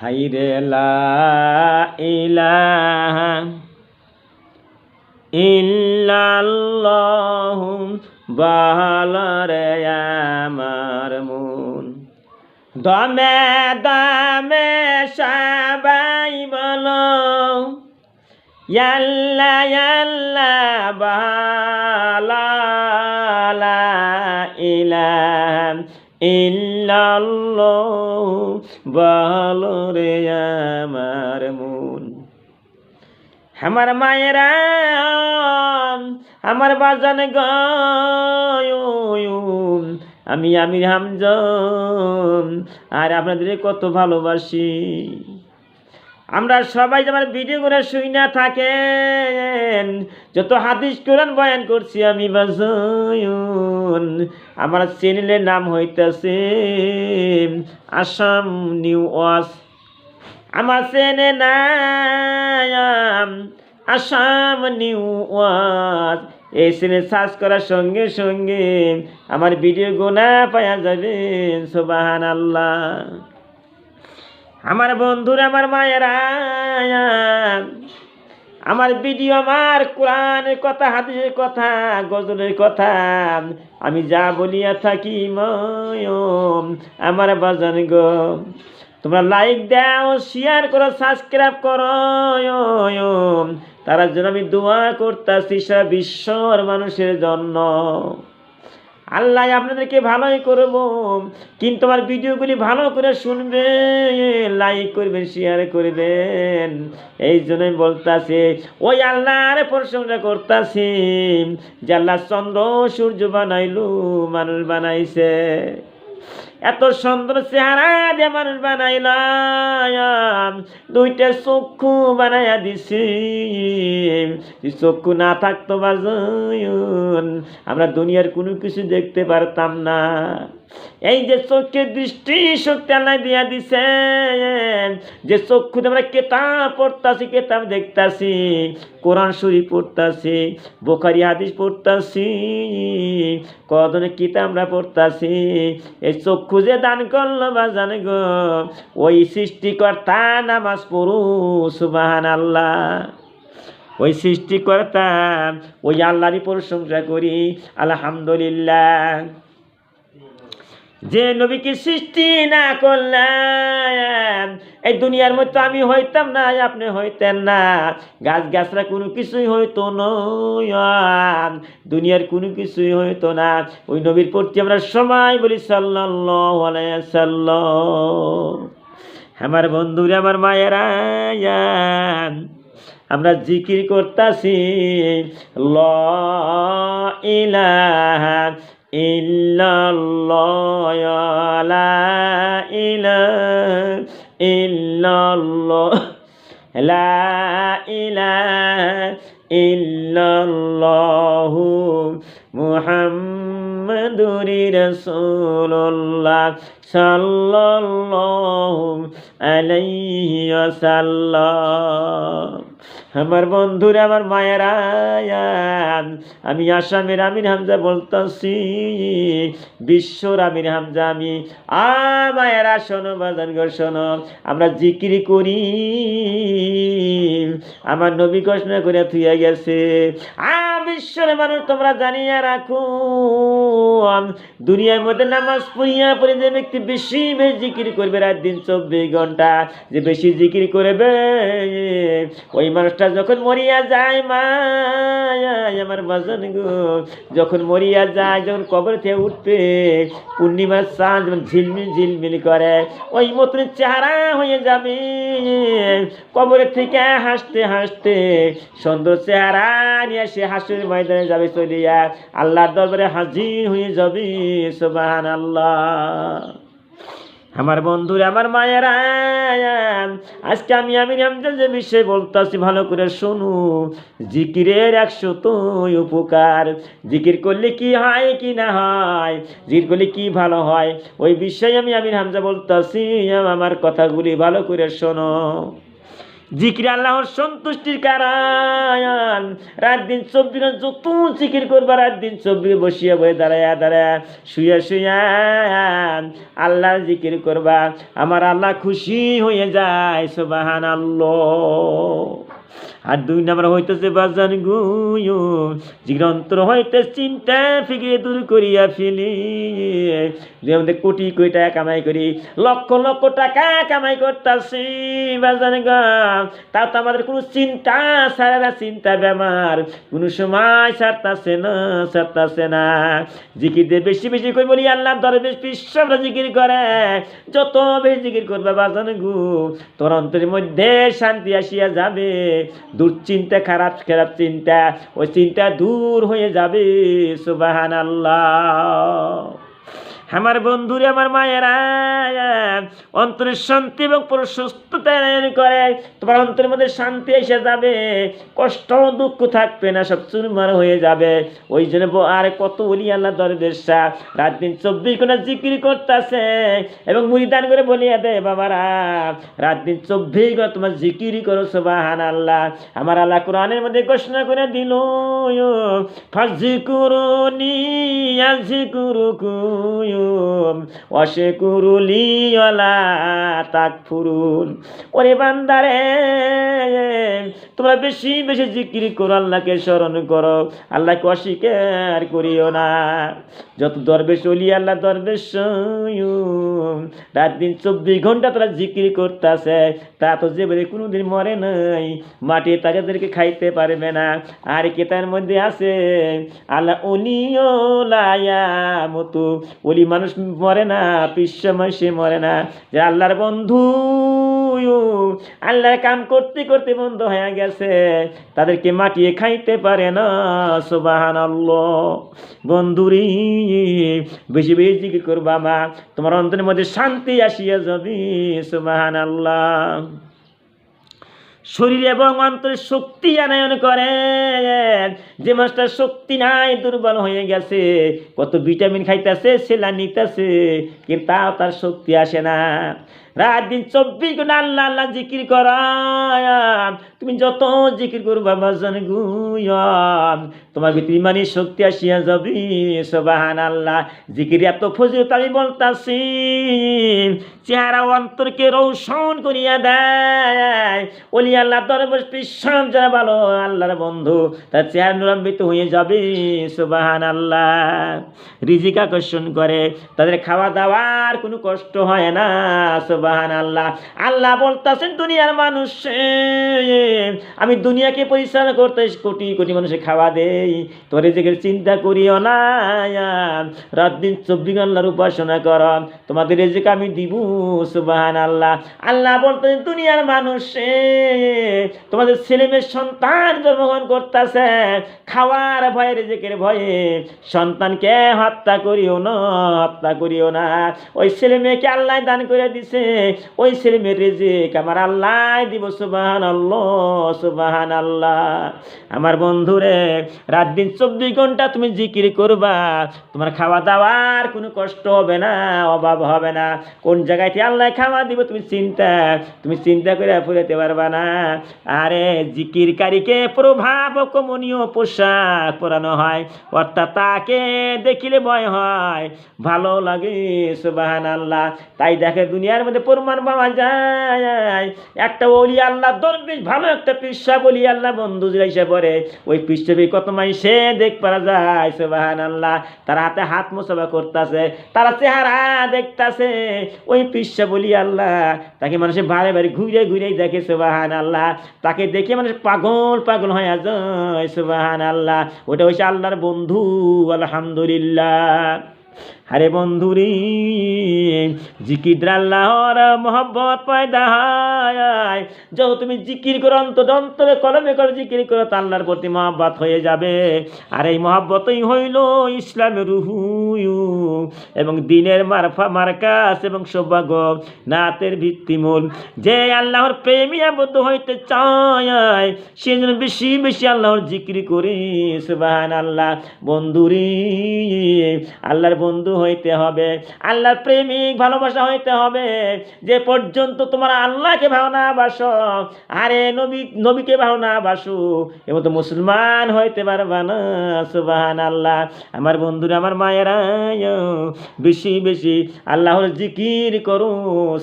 হাইরে ইলাহা ইল্লাল্লাহু বাহালারে আমার মন। দমে দমে সবাই বলো, ইয়াল্লা ইয়াল্লা বালা লা ইলাহা ইল্লাল্লাহ ভালো রে আমার মন। আমার মায়েরা, আমার বাজান গয়ুম আমি আমির হামজ আর আপনাদের কত ভালোবাসি। আমরা সবাই যেমন ভিডিও করে শুই না থাকেন, যত হাদিস কোরআন বয়ান করছি আমি বাজয়ন। আমার চ্যানেলের নাম হইতেছে আসাম নিউ ওয়াস আমার চেনে নাম আসাম নিউ ওয়াজ। এই সিনে সার্চ করার সঙ্গে সঙ্গে আমার ভিডিও গোনা পাওয়া যাবে সোবাহান আল্লাহ আমার বন্ধুরা, আমার মায়েরা, আমার ভিডিও আমার কোরআনের কথা, হাদিসের কথা, গজলের কথা, আমি যা বলিয়া থাকি আমার বাজান গো, তোমরা লাইক দাও শেয়ার করো সাবস্ক্রাইব করো তার জন্য আমি দোয়া করতেছি সারা বিশ্বর মানুষের জন্য। আল্লাহ আপনাদেরকে ভালোই করব কিন্তু আমার ভিডিওগুলি ভালো করে শুনবে লাইক করবেন শেয়ার করবেন এই জন্যই বলতাছে, ওই আল্লাহর প্রশংসা করতাছি যে আল্লাহ চন্দ্র সূর্য বানাইলু, মানুষ বানাইছে। এত সুন্দর চেহারা দিয়ে মানুষ বানাইলাম। দুইটা চক্ষু বানাইয়া দিছি। চক্ষু না থাকতো বাজন আমরা দুনিয়ার কোনো কিছু দেখতে পারতাম না। এই যে চোখের দৃষ্টি শক্তি আল্লাহ দিয়া দিছে যে চক্ষুতে আমরা কেতাব পড়তাছি, কেতাব দেখতাছি, কোরআন শরীফ পড়তাছি, বোখারি হাদিস পড়তাছি কদনে কিতাব আমরা পড়তাছি। এই চক্ষু যে দান করল বা জানে গো। ওই সৃষ্টিকর্তা নামাজ পড়ু সুবাহান আল্লাহ ওই সৃষ্টিকর্তা, ওই আল্লাহরই প্রশংসা করি, আলহামদুলিল্লাহ। যে নবীকে সৃষ্টি না করলাম এই দুনিয়ার মধ্যে আমি হইতাম না, আপনি হইতেন না। গাছ গাছরা কোনো কিছুই হইতো নয়। দুনিয়ার কোনো কিছুই হইতো না। ওই নবীর প্রতি আমরা সময় বলি সাল্লাহ সাল্লাম। আমার বন্ধুরা, আমার মায়েরা, আমরা জিকির করতাছি, ল ইলাহা ইল্লাল্লাহ লা ইলাহা ইল্লাল্লাহ লা ইলাহা ইল্লাল্লাহু মুহাম্মাদুর রাসূলুল্লাহ সাল্লাল্লাহু আলাইহি ওয়াসাল্লাম। আমার বন্ধুরা, আমার মায়েরা আমি আসামের আমির হামজা বলতেছি। বিশ্বর আমির হামজা, আমি, আ মায়েরা, শোনো, বাজান গো আমরা জিকিরি করি। আমার নবী ঘোষণা করে থুয়ে গেছে। আ বিশ্বের মানুষ তোমরা জানিয়া রাখো। দুনিয়ার মধ্যে নামাজ পড়িয়া পড়ে যে ব্যক্তি বেশি বেশি জিকির করবে রাত দিন চব্বিশ ঘণ্টা, যে বেশি জিকির করবে, ওই মানুষটা যখন মরিয়া যায় মা আমার বাজন গো, যখন মরিয়া যায়, যখন কবর থেকে উঠবে, পূর্ণিমার চাঁদ যখন ঝিলমিল ঝিলমিল করে, ওই মতন চেহারা হয়ে যাবে। কবরের থেকে হাসতে হাসতে সুন্দর চেহারা নিয়ে সে হাসির ময়দানে যাবে চলিয়া। আল্লাহর দরবারে হাজির হয়ে যাবে সোবাহান আল্লাহ আমার বন্ধুরা, আমার মায়েরা, আজকে আমি আমি যে বিষয়ে বলতেছি, ভালো করে শোনো। জিকিরের একশো তো উপকার। জিকির করলে কি হয়, কি না হয়? জিকির করলে কি ভালো হয়? ওই বিষয়ে আমি আমি হামজা বলতেছি। আমার কথাগুলি ভালো করে শোনো। জিকির আল্লাহর সন্তুষ্টির কারণ। রাত দিন ঘণ্টা যত জিকির করবা, রাত দিন চব্বিশ বসিয়া বয়ে দাঁড়ায়া, দাঁড়ায় শুয়ে, শুয়া আল্লাহর জিকির করবা। আমার আল্লাহ খুশি হয়ে যায় সোবাহান আল্লাহ আর দুই নম্বর হইতেছে, বাজান গুয়ো জিগ্রন্ত্র হইতে চিন্তা ফিকিরে দূর করিয়া ফেলি। যে আমাদের কোটি কোটি টাকা কামাই করি, লক্ষ লক্ষ টাকা কামাই করতেছি, বাজান তাও তো আমাদের কোনো চিন্তা সারা চিন্তা বেমার কোনো সময় সারতাছে না সারতাছে না। জিকির দিয়ে বেশি বেশি করে বলি আল্লাহ দরে বেশ পিসরা জিকির করে। যত বেশি জিকির করবে, বাজান গু, তোর অন্তরের মধ্যে শান্তি আসিয়া যাবে। দুশ্চিন্তা খারাপ খারাপ চিন্তা ওই চিন্তা দূর হয়ে যাবে সুবাহান আল্লাহ আমার বন্ধুরে, আমার মায়েরা অন্তরের শান্তি এবং প্রশস্ততা করে। তোমার অন্তরের মধ্যে শান্তি এসে যাবে, কষ্ট দুঃখ থাকবে না, সব চুরমার হয়ে যাবে। ওই জন্য আর কত বলি আল্লাহ দরবেশ। শাহ রাত দিন চব্বিশ ঘণ্টা জিকির করতেছে এবং মুড়ি দান করে বলিয়া দেয়, বাবারা, রাত দিন চব্বিশ ঘণ্টা তোমার জিকিরই করো সোবাহান আল্লাহ আমার আল্লাহ কোরআনের মধ্যে ঘোষণা করে দিল ফাজি কুরুনি আজি কুরু কুয়ুম অসে কুরুলি তাক ফুরুন। ওরে বান্দারে, তোমরা বেশি বেশি জিকির করো, আল্লাহকে স্মরণ করো। আল্লাহকে অস্বীকার করিও না। যত দরবেশ অলি আল্লাহ দরবেশ রাত দিন চব্বিশ ঘণ্টা তারা জিকির করতেছে। তা তো যে বলে কোনোদিন মরে নাই। মাটি তাদেরকে খাইতে পারবে না। আর কে তার মধ্যে আছে? আল্লাহ অলিও লায়া মতো অলি মানুষ মরে না পিসময় সে মরে না। যে আল্লাহর বন্ধু আল্লাহর কাম করতে করতে বন্ধ হয়ে গেছে। তাদেরকে মাটিয়ে খাইতে পারে না সোবাহান বন্ধুরি, বেশি বেশি করবা মা। তোমার অন্তরের মধ্যে শান্তি আসিয়া যাবি সোবাহান আল্লাহ শরীর এবং অন্তরের শক্তি আনায়ন করে যে মাছটার শক্তি নাই, দুর্বল হয়ে গেছে, কত ভিটামিন খাইতেছে সেলা নিতেছে, কিন্তু তাও তার শক্তি আসে না। রাত দিন চব্বিশ ঘণ্টা আল্লাহ আল্লাহ জিকির করা তুমি যত জিকির করবা বাজন গুয়াম তোমার ভিতরে ইমানি শক্তি আসিয়া যাবি সবাহান আল্লাহ জিকির এত ফজিলত আমি বলতাছি চেহারা অন্তরকে রৌশন করিয়া দেয়। ওলি আল্লাহ দরবার পিসম যারা ভালো, আল্লাহর বন্ধু, তার চেহারা নুরাম্বিত হয়ে যাবে সুবাহান আল্লাহ রিজিক আকর্ষণ করে, তাদের খাওয়া দাওয়ার কোনো কষ্ট হয় না সুবাহান আল্লাহ আল্লাহ বলতাছেন, দুনিয়ার মানুষ আমি দুনিয়াকে পরিচালনা করতে কোটি কোটি মানুষের খাওয়া দেই। তোর রিজিকের চিন্তা করিও না রাত দিন চব্বিশ আল্লাহর উপাসনা কর। তোমাদের রেজেকে আমি দিব সুবাহান আল্লাহ আল্লাহ বলতে দুনিয়ার মানুষ তোমাদের ছেলে মেয়ের সন্তান জন্মগ্রহণ করতেছে। খাওয়ার ভয়ে, রেজেকের ভয়ে। সন্তানকে হত্যা করিও না, হত্যা করিও না। ওই ছেলে মেয়েকে আল্লাহ দান করে দিছে। ওই ছেলে মেয়ের রেজেক আমার আল্লাহ দিব সুবাহান আল্লাহ সুবাহান আল্লাহ আমার বন্ধুরে, রাত দিন চব্বিশ ঘণ্টা তুমি জিকির করবা। তোমার খাওয়া দাওয়ার কোনো কষ্ট হবে না, অভাব হবে না। কোন জায়গায় আল্লাহ খাওয়া দিব তুমি চিন্তা তুমি চিন্তা করে ফুরাতে পারবা না। আরে জিকিরকারীকে প্রভাব কমনীয় পোশাক পরানো হয়, অর্থাৎ তাকে দেখিলে ভয় হয়। ভালো লাগে সুবাহান আল্লাহ তাই দেখে দুনিয়ার মধ্যে প্রমাণ পাওয়া যায়। একটা ওলি আল্লাহ দরবেশ, ভালো একটা পিসা বলি আল্লাহ বন্ধু হিসেবে পরে ওই পৃষ্ঠবী কত মাই সে দেখ পারা যায় সুবাহান আল্লাহ তারা হাতে হাত মোসাফা করতেছে, তারা চেহারা দেখতাছে, ওই পিসা বলি আল্লাহ। তাকে মানুষে বারে বারে ঘুরে ঘুরে দেখে সুবাহান আল্লাহ তাকে দেখে মানে পাগল পাগল হয়ে যায় সুবাহান আল্লাহ ওটা হচ্ছে আল্লাহর বন্ধু আলহামদুলিল্লাহ। আরে বন্ধুরি, জিকির আল্লাহর মোহব্বত পয়দা হয় যত তুমি জিকির করো, অন্তরে কলমে করে জিকির করো, তা আল্লাহর প্রতি মহব্বত হয়ে যাবে। আর এই মহব্বতই হইল ইসলামের রুহু। এবং দিনের মারফা, মার্কাস এবং সৌভাগ্য নাতের ভিত্তিমূল। যে আল্লাহর প্রেমী আবদ্ধ হইতে চায় সে যেন বেশি বেশি আল্লাহর জিকির করি। সুবাহান আল্লাহ বন্ধুরি, আল্লাহর বন্ধু হইতে হবে। আল্লাহর প্রেমিক ভালোবাসা হইতে হবে। যে পর্যন্ত তোমার আল্লাহকে ভালো না বাসো, আরে নবী, নবীকে ভালো না বাসু এবং তো মুসলমান হইতে পারবা না সুবাহান আল্লাহ আমার বন্ধুরা, আমার মায়েরা বেশি বেশি আল্লাহর জিকির করু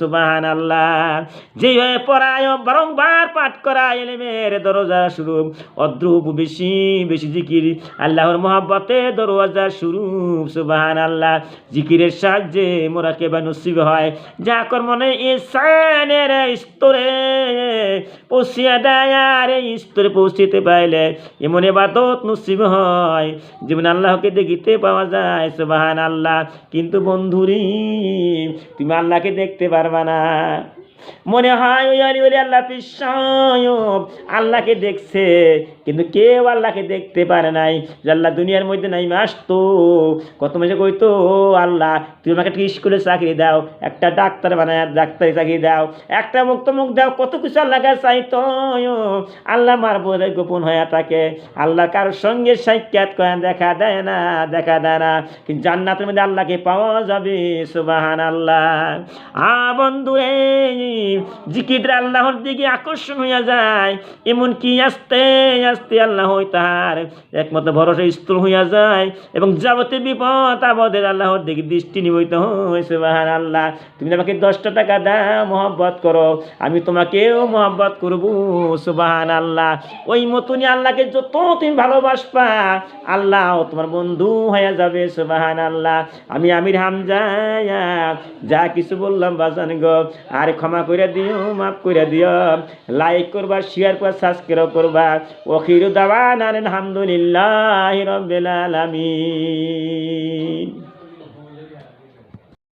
সুবাহান আল্লাহ যেভাবে পড়ায়, বারংবার পাঠ করা এলেমের দরজা শুরু, অদ্রুপ, বেশি বেশি জিকির, আল্লাহর মহাব্বতে দরওয়াজা শুরু সুবাহান আল্লাহ জিকিরের সাহায্যে মোরা কেবা নসিব হয়। যা কর কর্মনে ইসানের স্তরে, পৌঁছিয়া দেয় আর এই স্তরে পৌঁছিতে পাইলে এমন এবাদত নসিব হয়, যেমন আল্লাহকে দেখিতে পাওয়া যায় সোবাহান আল্লাহ কিন্তু বন্ধুরি, তুমি আল্লাহকে দেখতে পারবা না। মনে হয়, ওই আল্লাহ পিসায়ব আল্লাহকে দেখছে। কিন্তু কেউ আল্লাহকে দেখতে পারে নাই, যে আল্লাহ দুনিয়ার মধ্যে নাই আসতো। কত মাসে কইতো, আল্লাহ, তুমি আমাকে একটা স্কুলে চাকরি দাও, একটা ডাক্তার বানায়, ডাক্তারি চাকরি দাও, একটা মুক্ত মুখ দাও, কত কিছু আল্লাহ কাছে চাইতো আল্লাহ মার বোধে গোপন হয়ে থাকে। আল্লাহ কারোর সঙ্গে সাক্ষাৎ করে দেখা দেয় না, দেখা দেয় না। কিন্তু জান্নাতের মধ্যে আল্লাহকে পাওয়া যাবে সুবাহান আল্লাহ আ বন্ধু এই জিকির আল্লাহর দিকে আকর্ষণ হইয়া যায় এমন কি আস্তে আস্তে আল্লাহ ভরসা স্থল হইয়া যায় এবং যাবতীয় বিপদ আপদের আল্লাহর দিকে দৃষ্টি নিবইত হয় সুবাহান আল্লাহ তুমি আমাকে দশটা টাকা দাও, মহব্বত করো, আমি তোমাকেও মহব্বত করব সুবাহান আল্লাহ ওই মতনই আল্লাহকে যত তুমি ভালোবাসবা, আল্লাহ তোমার বন্ধু হয়ে যাবে সুবাহান আল্লাহ আমি আমির হামজা যা কিছু বললাম বাজান গো, আর ক্ষমা করে দিও, মাফ করে দিও। লাইক করবা শেয়ার করবা সাবস্ক্রাইব করবা। ওখিরু দাওয়ান আলহামদুলিল্লাহ রবিল আলামিন।